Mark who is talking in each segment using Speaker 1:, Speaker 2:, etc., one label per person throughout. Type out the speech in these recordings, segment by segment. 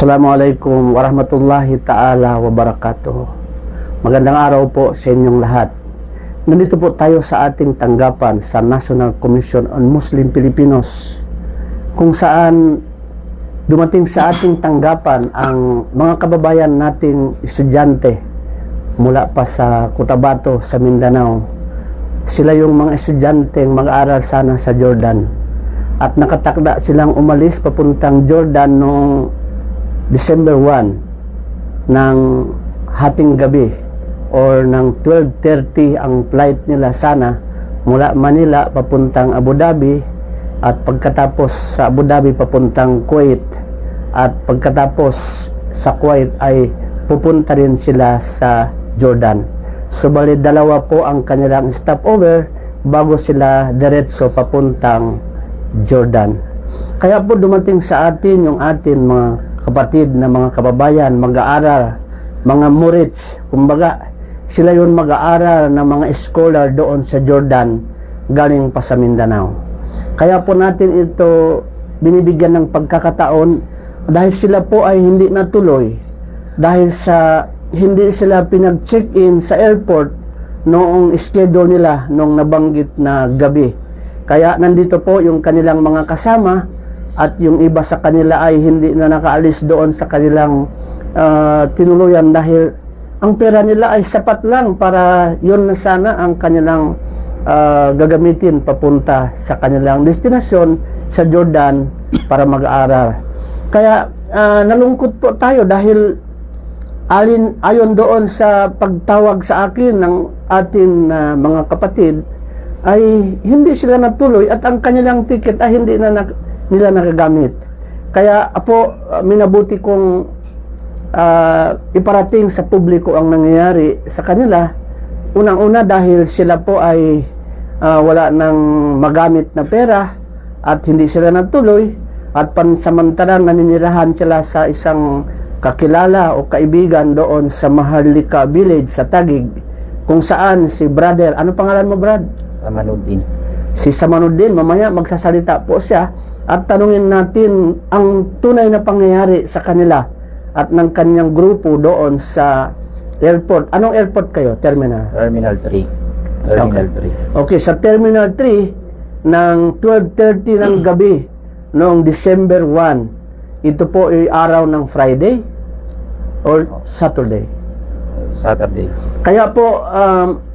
Speaker 1: Assalamualaikum warahmatullahi ta'ala wabarakatuh. Magandang araw po sa inyong lahat. Nandito po tayo sa ating tanggapan sa National Commission on Muslim Filipinos kung saan dumating sa ating tanggapan ang mga kababayan nating estudyante mula pa sa Cotabato sa Mindanao. Sila yung mga estudyanteng mag-aaral sana sa Jordan at nakatakda silang umalis papuntang Jordan noong December 1 ng hating gabi or ng 12.30 ang flight nila sana mula Manila papuntang Abu Dhabi at pagkatapos sa Abu Dhabi papuntang Kuwait at pagkatapos sa Kuwait ay pupunta rin sila sa Jordan. So bali dalawa po ang kanilang stopover bago sila diretso papuntang Jordan. Kaya po dumating sa atin yung atin mga kapatid na mga kababayan, mag-aaral, mga murits, kumbaga, sila yun mag-aaral ng mga scholar doon sa Jordan, galing pa sa Mindanao. Kaya po natin ito binibigyan ng pagkakataon dahil sila po ay hindi natuloy dahil sa hindi sila pinag-check-in sa airport noong schedule nila noong nabanggit na gabi. Kaya nandito po yung kanilang mga kasama at yung iba sa kanila ay hindi na nakaalis doon sa kanilang ah, tinuluyan dahil ang pera nila ay sapat lang para yun na sana ang kanilang ah, gagamitin papunta sa kanilang destinasyon sa Jordan para mag-aaral. Kaya ah, nalungkot po tayo dahil alin ayon doon sa pagtawag sa akin ng ating ah, mga kapatid ay hindi sila natuloy at ang kanilang ticket ay hindi na nak- nila nagagamit. Kaya apo ah, minabuti kong ah, iparating sa publiko ang nangyayari sa kanila. Unang-una dahil sila po ay ah, wala nang magamit na pera at hindi sila natuloy at pansamantalang naninirahan sila sa isang kakilala o kaibigan doon sa Maharlika Village sa Tagig kung saan si brother, ano pangalan mo brad?
Speaker 2: sa
Speaker 1: Si Samanuddin, mamaya magsasalita po siya at tanungin natin ang tunay na pangyayari sa kanila at ng kanyang grupo doon sa airport. Anong airport kayo? Terminal.
Speaker 2: Terminal 3. Terminal
Speaker 1: Okay, sa Terminal 3 ng 12.30 ng gabi noong December 1. Ito po ay araw ng Friday or Saturday.
Speaker 2: 3. Saturday.
Speaker 1: Kaya po, um,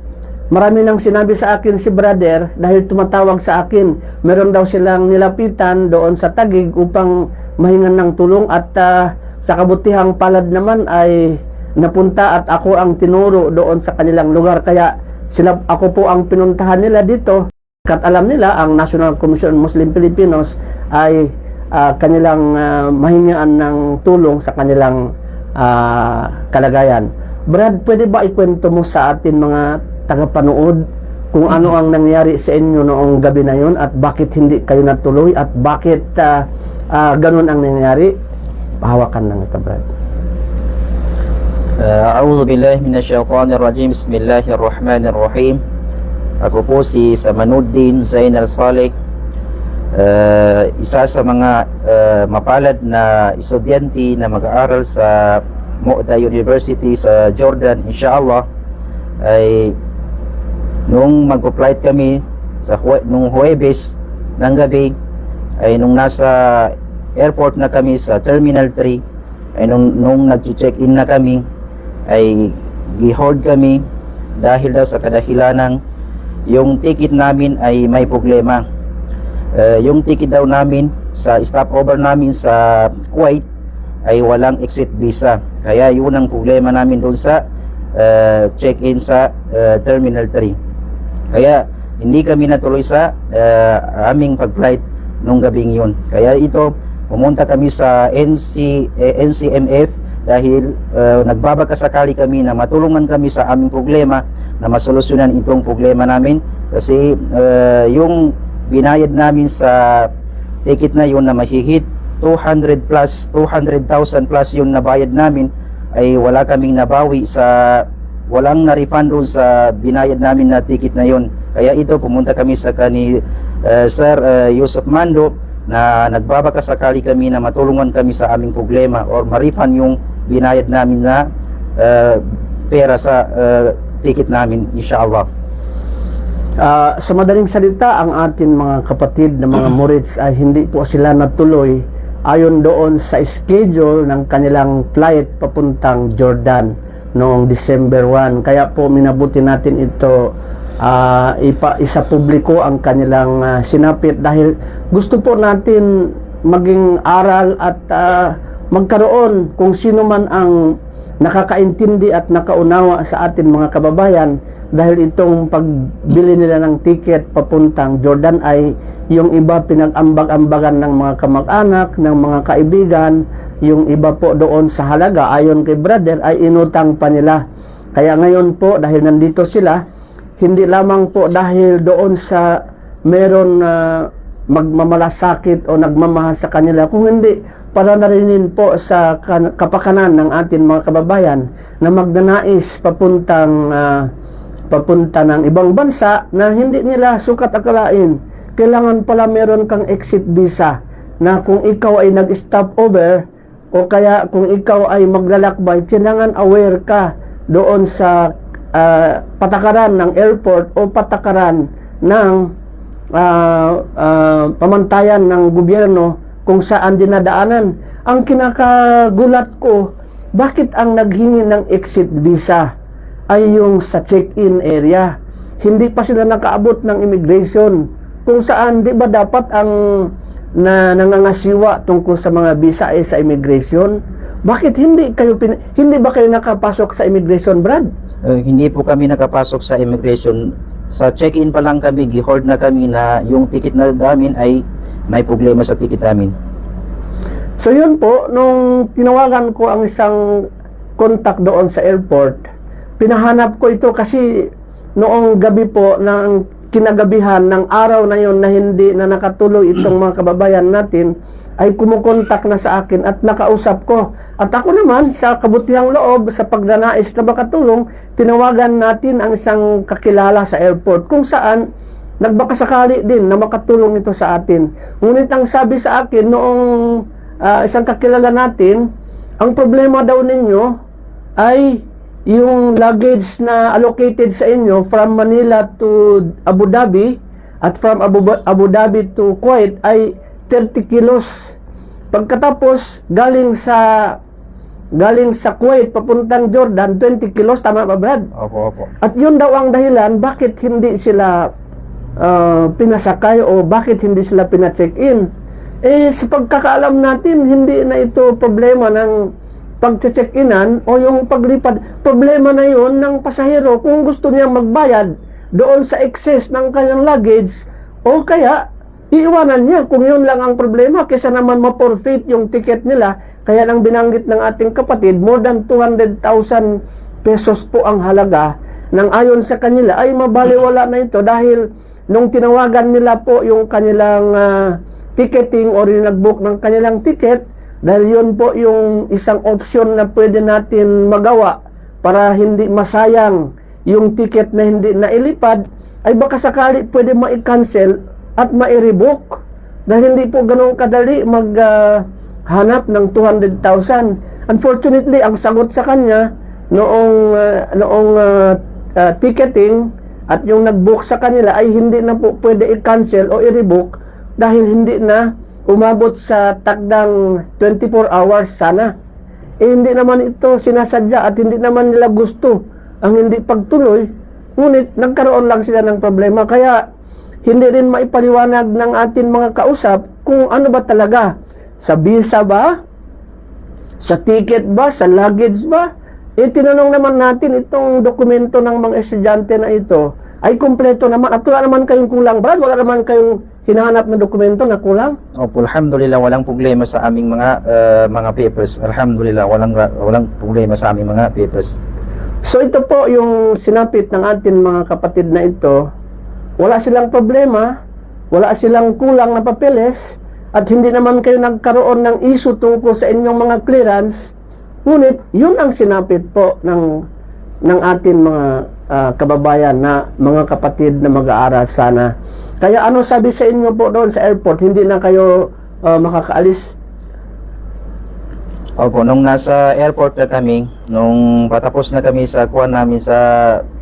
Speaker 1: marami nang sinabi sa akin si brother dahil tumatawag sa akin. Meron daw silang nilapitan doon sa Tagig upang mahingan ng tulong at ah, sa kabutihang palad naman ay napunta at ako ang tinuro doon sa kanilang lugar. Kaya sila, ako po ang pinuntahan nila dito. Kat alam nila, ang National Commission on Muslim Filipinos ay ah, kanilang ah, mahingaan ng tulong sa kanilang ah, kalagayan. Brad, pwede ba ikwento mo sa atin mga tagapanood kung ano ang nangyari sa inyo noong gabi na yon at bakit hindi kayo natuloy at bakit ah, ah, ganun ang nangyari? Pahawakan lang ito, Brad.
Speaker 2: Uh, A'udhu billahi minasyaitanir rajim. Bismillahirrahmanirrahim. Ako po si Samanuddin Zainal Saleh. Uh, isa sa mga uh, mapalad na estudyante na mag-aaral sa Mu'ta University sa Jordan, inshallah ay nung magpo-flight kami sa nung Huwebes ng gabi ay nung nasa airport na kami sa Terminal 3 ay nung, nung nag-check in na kami ay gi-hold kami dahil daw sa kadahilanang yung ticket namin ay may problema. Eh, yung ticket daw namin sa stopover namin sa Kuwait ay walang exit visa. Kaya yun ang problema namin doon sa eh, check-in sa eh, Terminal 3. Kaya hindi kami natuloy sa eh, aming pag-flight nung gabing yun. Kaya ito, pumunta kami sa NC, eh, NCMF dahil eh, nagbabagkasakali kami na matulungan kami sa aming problema na masolusyonan itong problema namin kasi eh, yung binayad namin sa ticket na yun na mahigit 200 plus 200,000 plus yung nabayad namin ay wala kaming nabawi sa walang na-refund doon sa binayad namin na ticket na yon. Kaya ito pumunta kami sa kani eh, Sir eh, Yusuf Mando na nagbabakasakali kami na matulungan kami sa aming problema or marifan yung binayad namin na uh, pera sa uh, ticket namin inshallah.
Speaker 1: Ah, sa madaling salita, ang atin mga kapatid na mga Moritz ay hindi po sila natuloy ayon doon sa schedule ng kanilang flight papuntang Jordan noong December 1. Kaya po minabuti natin ito ah, ipa, isa publiko ang kanilang ah, sinapit dahil gusto po natin maging aral at ah, magkaroon kung sino man ang nakakaintindi at nakaunawa sa atin mga kababayan dahil itong pagbili nila ng ticket papuntang Jordan ay yung iba pinag-ambag-ambagan ng mga kamag-anak, ng mga kaibigan, yung iba po doon sa halaga ayon kay brother ay inutang pa nila. Kaya ngayon po dahil nandito sila, hindi lamang po dahil doon sa meron na magmamalasakit o nagmamahal sa kanila, kung hindi para narinin po sa kan- kapakanan ng ating mga kababayan na magnanais papuntang ah, papunta ng ibang bansa na hindi nila sukat akalain. Kailangan pala meron kang exit visa na kung ikaw ay nag-stop over o kaya kung ikaw ay maglalakbay, kailangan aware ka doon sa ah, patakaran ng airport o patakaran ng ah, ah, pamantayan ng gobyerno kung saan dinadaanan. Ang kinakagulat ko, bakit ang naghingi ng exit visa ay yung sa check-in area? Hindi pa sila nakaabot ng immigration. Kung saan, di ba dapat ang na nangangasiwa tungkol sa mga visa ay sa immigration? Bakit hindi kayo pin- hindi ba kayo nakapasok sa immigration, Brad?
Speaker 2: Uh, hindi po kami nakapasok sa immigration. Sa check-in pa lang kami, gi-hold na kami na yung ticket na namin ay may problema sa ticket namin.
Speaker 1: So yun po, nung tinawagan ko ang isang contact doon sa airport, pinahanap ko ito kasi noong gabi po ng kinagabihan ng araw na yon na hindi na nakatuloy itong mga kababayan natin ay kumukontak na sa akin at nakausap ko. At ako naman sa kabutihang loob sa pagdanais na makatulong, tinawagan natin ang isang kakilala sa airport kung saan nagbakasakali din na makatulong ito sa atin. Ngunit ang sabi sa akin noong ah, isang kakilala natin, ang problema daw ninyo ay yung luggage na allocated sa inyo from Manila to Abu Dhabi at from Abu, Abu Dhabi to Kuwait ay 30 kilos. Pagkatapos galing sa galing sa Kuwait papuntang Jordan 20 kilos tama ba Brad?
Speaker 2: Opo, opo.
Speaker 1: At yun daw ang dahilan bakit hindi sila ah, pinasakay o bakit hindi sila pina-check-in. Eh, sa pagkakaalam natin, hindi na ito problema ng pag-check-inan o yung paglipad. Problema na yun ng pasahero kung gusto niya magbayad doon sa excess ng kanyang luggage o kaya iiwanan niya kung yun lang ang problema kaysa naman ma-forfeit yung ticket nila. Kaya lang binanggit ng ating kapatid, more than 200,000 pesos po ang halaga nang ayon sa kanila ay mabaliwala na ito dahil nung tinawagan nila po yung kanilang ah, ticketing or yung nag-book ng kanilang ticket dahil yun po yung isang option na pwede natin magawa para hindi masayang yung ticket na hindi nailipad ay baka sakali pwede ma-cancel at ma-revoke dahil hindi po ganun kadali mag ah, hanap ng 200,000 unfortunately ang sagot sa kanya noong ah, noong ah, ah, ticketing at yung nag-book sa kanila ay hindi na po pwede i-cancel o i-revoke dahil hindi na umabot sa takdang 24 hours sana. Eh hindi naman ito sinasadya at hindi naman nila gusto ang hindi pagtuloy. Ngunit nagkaroon lang sila ng problema kaya hindi rin maipaliwanag ng atin mga kausap kung ano ba talaga. Sa visa ba? Sa ticket ba? Sa luggage ba? Eh, tinanong naman natin itong dokumento ng mga estudyante na ito ay kumpleto naman at wala naman kayong kulang. Brad, wala naman kayong hinahanap na dokumento na kulang.
Speaker 2: Opo, alhamdulillah walang problema sa aming mga uh, mga papers. Alhamdulillah walang walang problema sa aming mga papers.
Speaker 1: So ito po yung sinapit ng atin mga kapatid na ito. Wala silang problema, wala silang kulang na papeles, at hindi naman kayo nagkaroon ng issue tungkol sa inyong mga clearance. Ngunit, yun ang sinapit po ng, ng atin mga ah, kababayan na mga kapatid na mag-aaral sana. Kaya ano sabi sa inyo po doon sa airport, hindi na kayo ah, makakaalis?
Speaker 2: Opo, nung nasa airport na kami, nung patapos na kami sa kuwan namin sa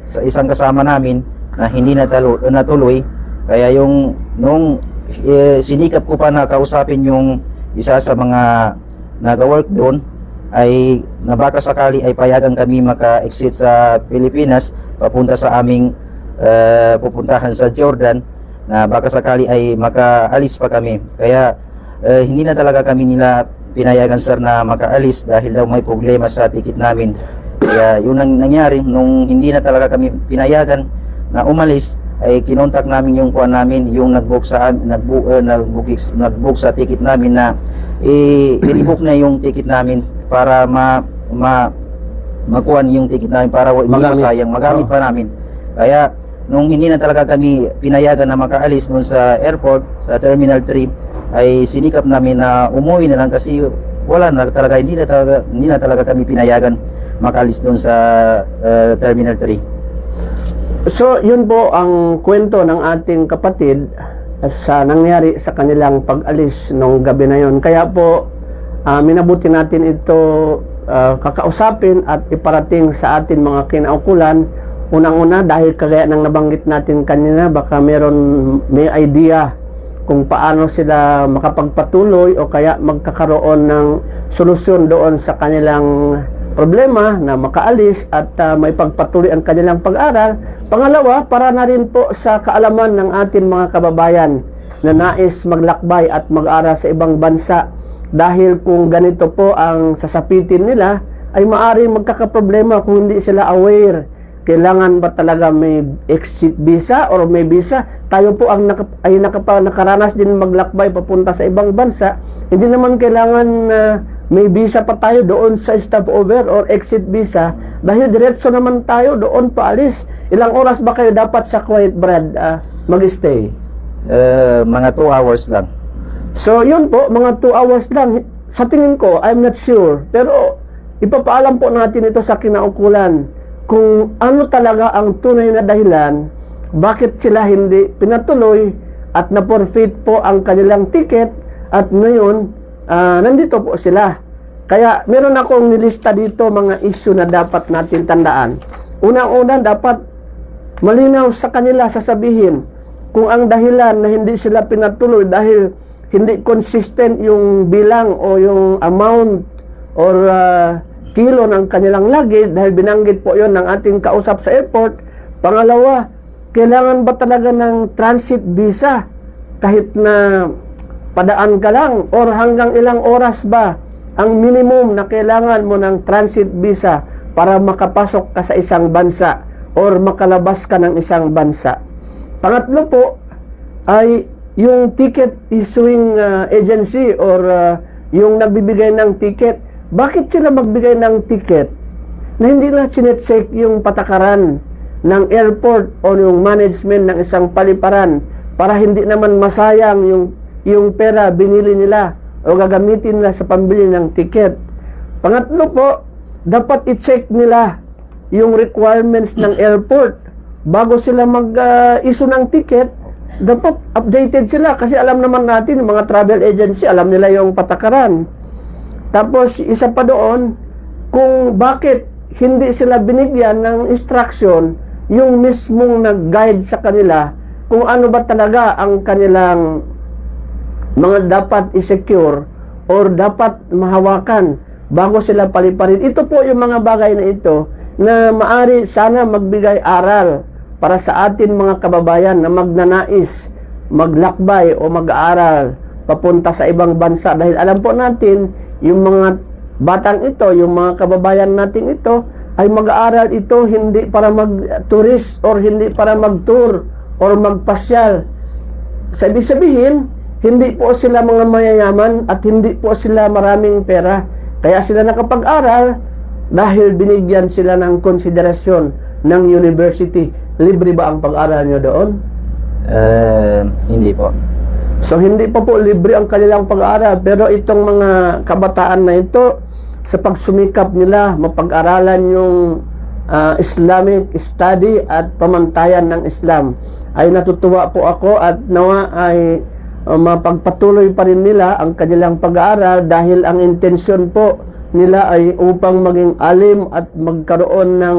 Speaker 2: sa isang kasama namin na hindi natalo, natuloy, kaya yung nung eh, sinikap ko pa na kausapin yung isa sa mga nag-work doon ay na baka sakali ay payagan kami maka-exit sa Pilipinas papunta sa aming eh, pupuntahan sa Jordan na baka sakali ay makaalis pa kami. Kaya eh, hindi na talaga kami nila pinayagan sir na makaalis dahil daw may problema sa ticket namin. Kaya yun ang nangyari nung hindi na talaga kami pinayagan na umalis ay kinontak namin yung kuan namin yung nagbook sa nagbook uh, nagbook, nagbook sa ticket namin na i-rebook na yung ticket namin para ma ma makuha yung ticket namin para hindi
Speaker 1: Magamit.
Speaker 2: masayang magamit pa namin. Kaya nung hindi na talaga kami pinayagan na makaalis doon sa airport sa Terminal 3 ay sinikap namin na umuwi na lang kasi wala na talaga hindi na talaga hindi na talaga kami pinayagan makaalis doon sa uh, Terminal 3.
Speaker 1: So, yun po ang kwento ng ating kapatid sa nangyari sa kanilang pag-alis nung gabi na yon. Kaya po, ah, minabuti natin ito ah, kakausapin at iparating sa atin mga kinaukulan. Unang-una, dahil kagaya ng nabanggit natin kanina, baka meron may idea kung paano sila makapagpatuloy o kaya magkakaroon ng solusyon doon sa kanilang problema na makaalis at uh, may pagpatuloy ang kanilang pag-aral. Pangalawa, para na rin po sa kaalaman ng ating mga kababayan na nais maglakbay at mag-aral sa ibang bansa dahil kung ganito po ang sasapitin nila ay maaring magkakaproblema kung hindi sila aware kailangan ba talaga may exit visa or may visa? Tayo po ang naka, ay nakapa, nakaranas din maglakbay papunta sa ibang bansa. Hindi naman kailangan na may visa pa tayo doon sa stopover or exit visa dahil diretso naman tayo doon paalis. Ilang oras ba kayo dapat sa Kuwait, Brad, ah, mag-stay?
Speaker 2: Uh, mga 2 hours lang.
Speaker 1: So, yun po, mga 2 hours lang. Sa tingin ko, I'm not sure. Pero, ipapaalam po natin ito sa kinaukulan kung ano talaga ang tunay na dahilan bakit sila hindi pinatuloy at na-forfeit po ang kanilang ticket at ngayon, ah, nandito po sila. Kaya, meron akong nilista dito mga issue na dapat natin tandaan. Unang-una, dapat malinaw sa kanila sasabihin kung ang dahilan na hindi sila pinatuloy dahil hindi consistent yung bilang o yung amount or uh, kilo ng kanilang luggage dahil binanggit po yon ng ating kausap sa airport. Pangalawa, kailangan ba talaga ng transit visa kahit na padaan ka lang or hanggang ilang oras ba ang minimum na kailangan mo ng transit visa para makapasok ka sa isang bansa or makalabas ka ng isang bansa. Pangatlo po ay yung ticket issuing uh, agency or uh, yung nagbibigay ng ticket. Bakit sila magbigay ng ticket na hindi na sinecheck yung patakaran ng airport o yung management ng isang paliparan para hindi naman masayang yung yung pera binili nila o gagamitin nila sa pambili ng ticket. Pangatlo po, dapat i-check nila yung requirements ng airport bago sila mag-issue ng ticket dapat updated sila kasi alam naman natin mga travel agency alam nila yung patakaran tapos isa pa doon kung bakit hindi sila binigyan ng instruction yung mismong nag-guide sa kanila kung ano ba talaga ang kanilang mga dapat i-secure or dapat mahawakan bago sila paliparin. Ito po yung mga bagay na ito na maari sana magbigay aral para sa atin mga kababayan na magnanais, maglakbay o mag-aaral papunta sa ibang bansa dahil alam po natin yung mga batang ito, yung mga kababayan natin ito ay mag-aaral ito hindi para mag-tourist or hindi para mag-tour or magpasyal. Sa ibig sabihin, hindi po sila mga mayayaman at hindi po sila maraming pera. Kaya sila nakapag-aral dahil binigyan sila ng konsiderasyon ng university. Libre ba ang pag-aral nyo doon?
Speaker 2: Uh, hindi po.
Speaker 1: So hindi pa po libre ang kanilang pag-aaral pero itong mga kabataan na ito sa pagsumikap nila mapag-aralan yung ah, Islamic study at pamantayan ng Islam. Ay natutuwa po ako at nawa ay uh, mapagpatuloy pa rin nila ang kanilang pag-aaral dahil ang intensyon po nila ay upang maging alim at magkaroon ng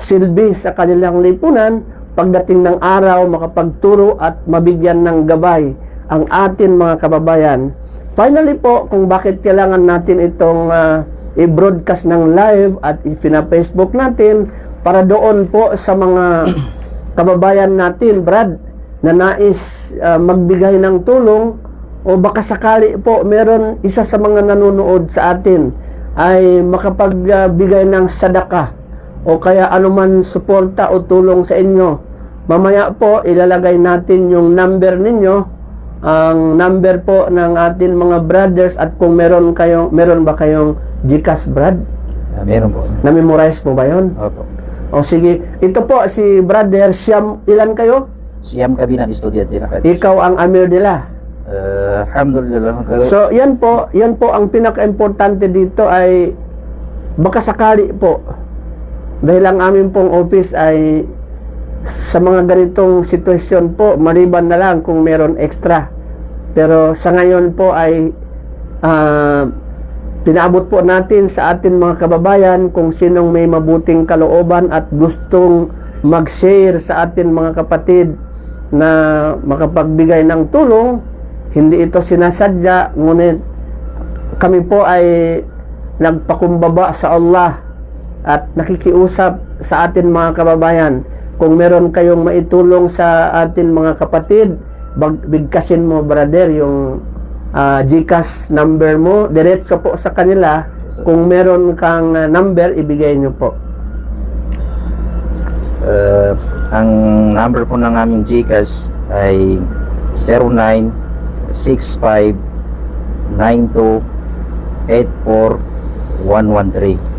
Speaker 1: silbi sa kanilang lipunan pagdating ng araw makapagturo at mabigyan ng gabay ang atin mga kababayan. Finally po, kung bakit kailangan natin itong ah, i-broadcast ng live at i-Facebook natin para doon po sa mga kababayan natin, Brad, na nais ah, magbigay ng tulong o baka sakali po meron isa sa mga nanonood sa atin ay makapagbigay ng sadaka o kaya anuman suporta o tulong sa inyo. Mamaya po ilalagay natin yung number ninyo ang number po ng atin mga brothers at kung meron kayong meron ba kayong GCash Brad?
Speaker 2: Ah, meron po.
Speaker 1: Na-memorize mo ba 'yon?
Speaker 2: Opo.
Speaker 1: O sige, ito po si brother Siam, ilan kayo?
Speaker 2: Siyam kami ng estudyante na kayo.
Speaker 1: Ikaw ang amir nila.
Speaker 2: Uh, alhamdulillah.
Speaker 1: So, yan po, yan po ang pinaka-importante dito ay baka sakali po dahil ang amin pong office ay sa mga ganitong sitwasyon po, maliban na lang kung meron extra. Pero sa ngayon po ay ah, pinaabot po natin sa atin mga kababayan kung sinong may mabuting kalooban at gustong mag-share sa atin mga kapatid na makapagbigay ng tulong. Hindi ito sinasadya, ngunit kami po ay nagpakumbaba sa Allah at nakikiusap sa atin mga kababayan. Kung meron kayong maitulong sa atin mga kapatid, bigkasin mo brother yung ah, GCash number mo, diretso po sa kanila. Kung meron kang ah, number, ibigay nyo po.
Speaker 2: Uh, ang number po ng aming GCash ay 0965928413.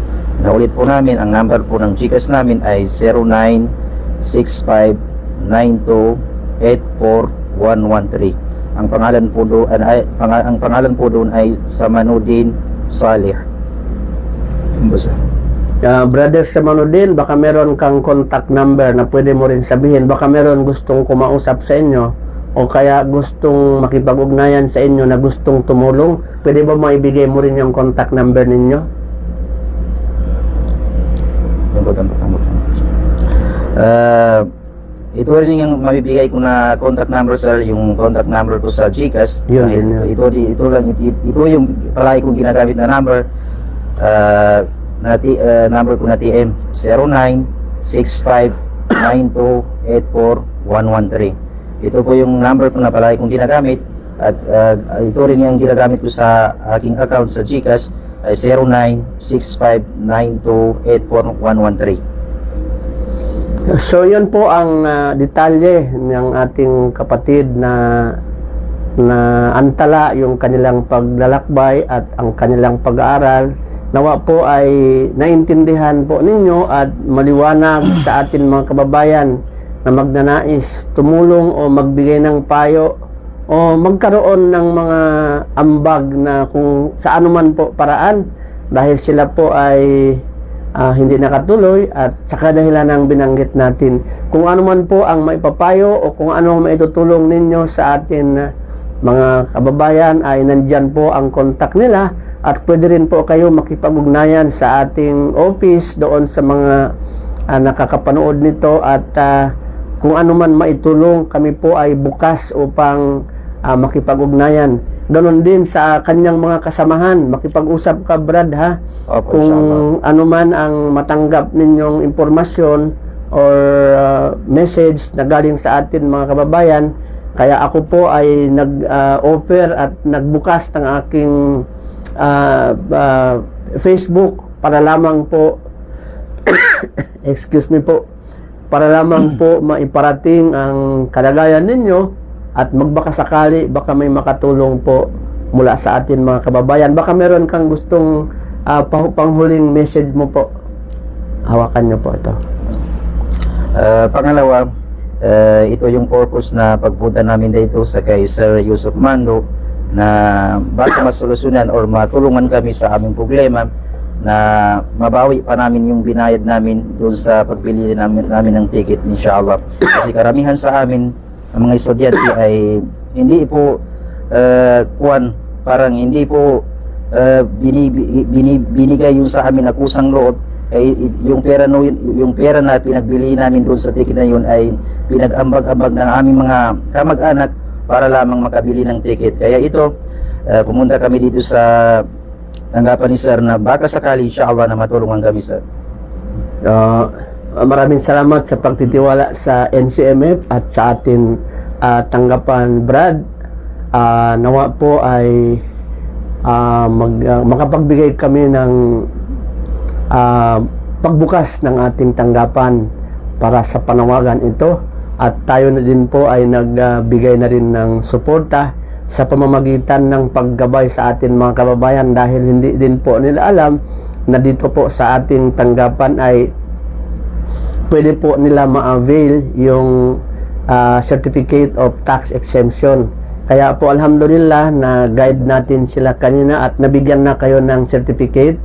Speaker 2: Naulit po namin, ang number po ng GCash namin ay 0965928413. Ang pangalan po doon ay panga- ang pangalan po doon ay Samanuddin Salih. Sir.
Speaker 1: Ah, brother Samanudin, baka meron kang contact number na pwede mo rin sabihin. Baka meron gustong kumausap sa inyo o kaya gustong makipag-ugnayan sa inyo na gustong tumulong. Pwede ba maibigay mo rin yung contact number ninyo?
Speaker 2: Tambot, tambot. Uh, ito rin yung mabibigay ko na contact number sir, yung contact number ko sa GCash.
Speaker 1: Yun, yun, yun.
Speaker 2: Ito, ito lang, ito, ito yung palagi kong ginagamit na number. Uh, na T- uh, number ko na TM 096592841113. Ito po yung number ko na palagi kong ginagamit at uh, ito rin yung ginagamit ko sa aking account sa GCash ay 096592841113.
Speaker 1: So, yun po ang ah, detalye ng ating kapatid na na antala yung kanilang paglalakbay at ang kanilang pag-aaral. Nawa po ay naintindihan po ninyo at maliwanag sa atin mga kababayan na magnanais tumulong o magbigay ng payo o magkaroon ng mga ambag na kung sa anuman po paraan dahil sila po ay ah, hindi nakatuloy at sa kadahilan ng binanggit natin. Kung ano man po ang maipapayo o kung ano ang maitutulong ninyo sa atin mga kababayan ay nandyan po ang contact nila at pwede rin po kayo makipag-ugnayan sa ating office doon sa mga ah, nakakapanood nito at ah, kung ano man maitulong kami po ay bukas upang ah, makipag-ugnayan. Ganon din sa kanyang mga kasamahan, makipag-usap ka Brad ha
Speaker 2: Opo,
Speaker 1: kung
Speaker 2: inshallah.
Speaker 1: ano man ang matanggap ninyong impormasyon or uh, message na galing sa atin mga kababayan kaya ako po ay nag-offer at nagbukas ng aking uh, uh, Facebook para lamang po excuse me po para lamang po maiparating ang kalagayan ninyo at magbaka sakali baka may makatulong po mula sa atin mga kababayan. Baka meron kang gustong pang- panghuling message mo po. Hawakan nyo po ito.
Speaker 2: Uh, pangalawa, uh, ito yung purpose na pagpunta namin dito sa kay Sir Yusuf Mando na baka masolusyonan or matulungan kami sa aming problema na mabawi pa namin yung binayad namin doon sa pagbili namin, namin ng ticket inshallah. Kasi karamihan sa amin ang mga estudyante ay hindi po uh, kuwan, parang hindi po uh, bini, bini, binigay yung sa amin na kusang loob ay yung pera no yung pera na pinagbili namin doon sa ticket na yun ay pinag-ambag-ambag ng aming mga kamag-anak para lamang makabili ng ticket. Kaya ito uh, pumunta kami dito sa tanggapan ni sir na baka sakali inshallah na matulungan kami sir.
Speaker 1: Uh, maraming salamat sa pagtitiwala sa NCMF at sa atin ah, tanggapan Brad. Ah, nawa po ay ah, mag, ah, makapagbigay kami ng ah, pagbukas ng ating tanggapan para sa panawagan ito at tayo na din po ay nagbigay na rin ng suporta sa pamamagitan ng paggabay sa atin mga kababayan dahil hindi din po nila alam na dito po sa ating tanggapan ay pwede po nila ma-avail yung ah, certificate of tax exemption. Kaya po alhamdulillah na guide natin sila kanina at nabigyan na kayo ng certificate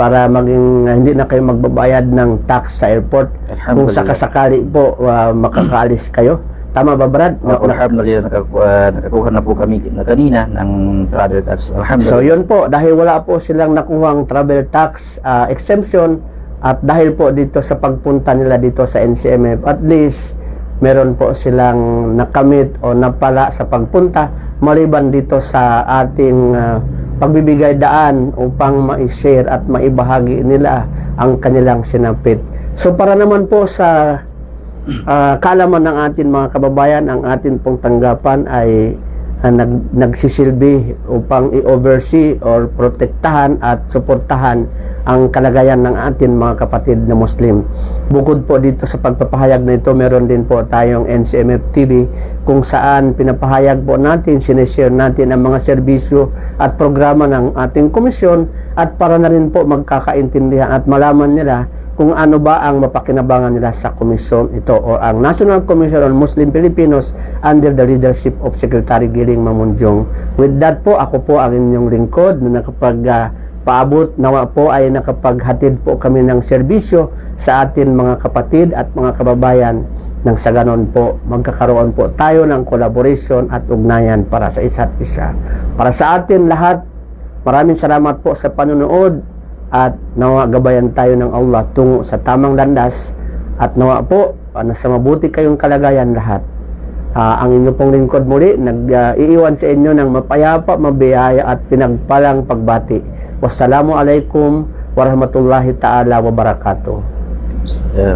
Speaker 1: para maging ah, hindi na kayo magbabayad ng tax sa airport kung sakasakali po ah, makakaalis kayo. Tama ba Brad? Na-
Speaker 2: alhamdulillah nakakuha, nakakuha na po kami na kanina ng travel tax. Alhamdulillah.
Speaker 1: So yun po, dahil wala po silang nakuhang travel tax ah, exemption at dahil po dito sa pagpunta nila dito sa NCMF, at least meron po silang nakamit o napala sa pagpunta maliban dito sa ating ah, pagbibigay daan upang ma-share at maibahagi nila ang kanilang sinapit. So para naman po sa Ah, kaalaman ng atin mga kababayan, ang atin pong tanggapan ay ah, nag, nagsisilbi upang i-oversee or protektahan at suportahan ang kalagayan ng atin mga kapatid na Muslim. Bukod po dito sa pagpapahayag na ito, meron din po tayong NCMF TV kung saan pinapahayag po natin, sineshare natin ang mga serbisyo at programa ng ating komisyon at para na rin po magkakaintindihan at malaman nila kung ano ba ang mapakinabangan nila sa komisyon ito o ang National Commission on Muslim Filipinos under the leadership of Secretary Giling Mamunjong. With that po, ako po ang inyong lingkod na nakapag ah, paabot nawa po ay nakapaghatid po kami ng serbisyo sa atin mga kapatid at mga kababayan nang sa ganon po magkakaroon po tayo ng collaboration at ugnayan para sa isa't isa. Para sa atin lahat, maraming salamat po sa panonood at nawa gabayan tayo ng Allah tungo sa tamang landas at nawa po uh, nasa mabuti kayong kalagayan lahat. Ah, ang inyo pong lingkod muli, nag-iiwan sa inyo ng mapayapa, mabiyaya at pinagpalang pagbati. Wassalamu alaikum warahmatullahi ta'ala wabarakatuh.
Speaker 2: Uh,